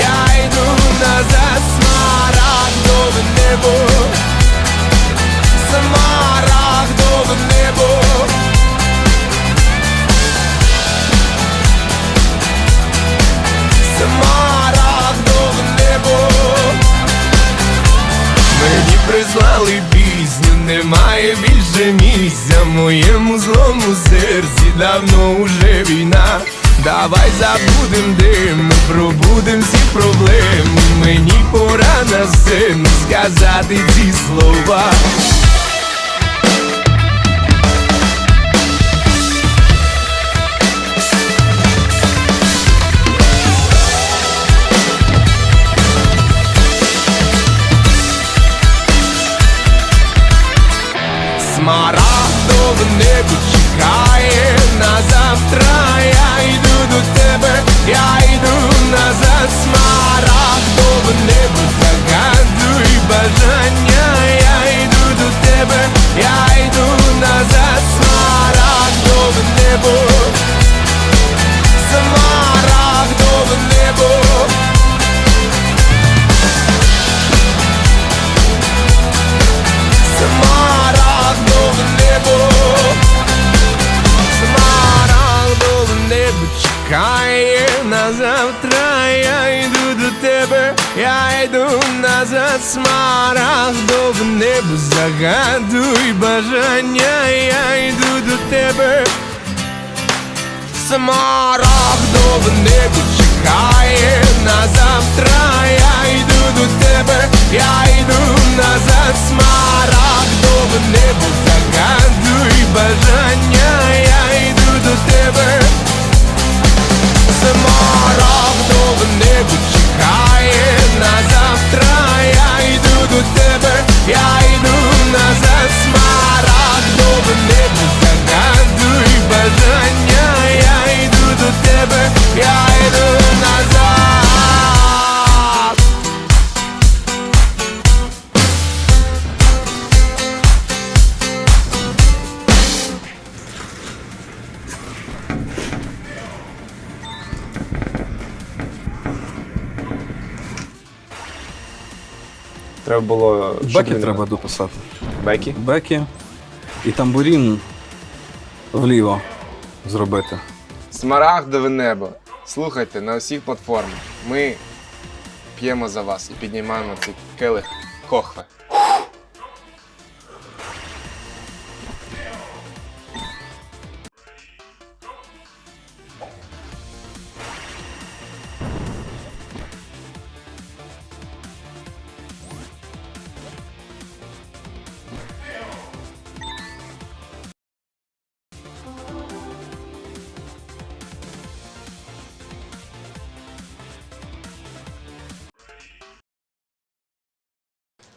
Я йду назад, смарагдове небо, смарагдове небо. Смарагдове небо. Мені прислали пісню, немає більше місця. Моєму злому серці давно уже війна. Давай забудем дим, пробудем всі проблеми. Мені пора на сцену сказати ці слова. Назад, небу, загадуй бажання, я йду до тебе. Смарагдове небо чекає Треба було. Беки треба дописати. Бекі? Беки і тамбурін вліво зробити. Смарагдове небо. Слухайте на усіх платформах. Ми п'ємо за вас і піднімаємо цей келих кохве.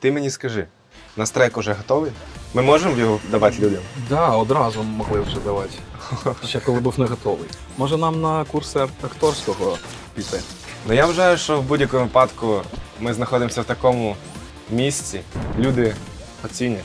Ти мені скажи, наш трек уже готовий? Ми можемо його давати людям? Да, одразу могли вже давати. Ще коли був не готовий. Може нам на курси акторського піти? Ну я вважаю, що в будь-якому випадку ми знаходимося в такому місці, люди оцінять.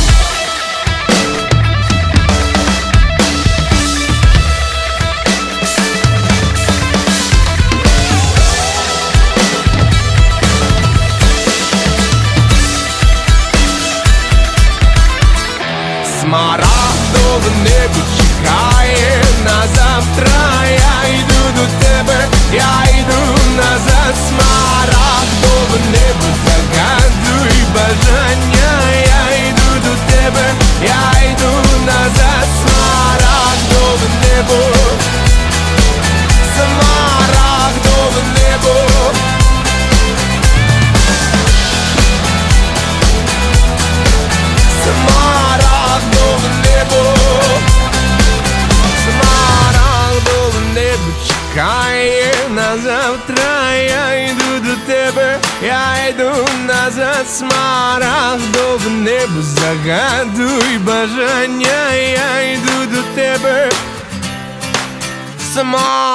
Я йду назад, смарагду в небо загадуй бажання, я йду до тебе. Смар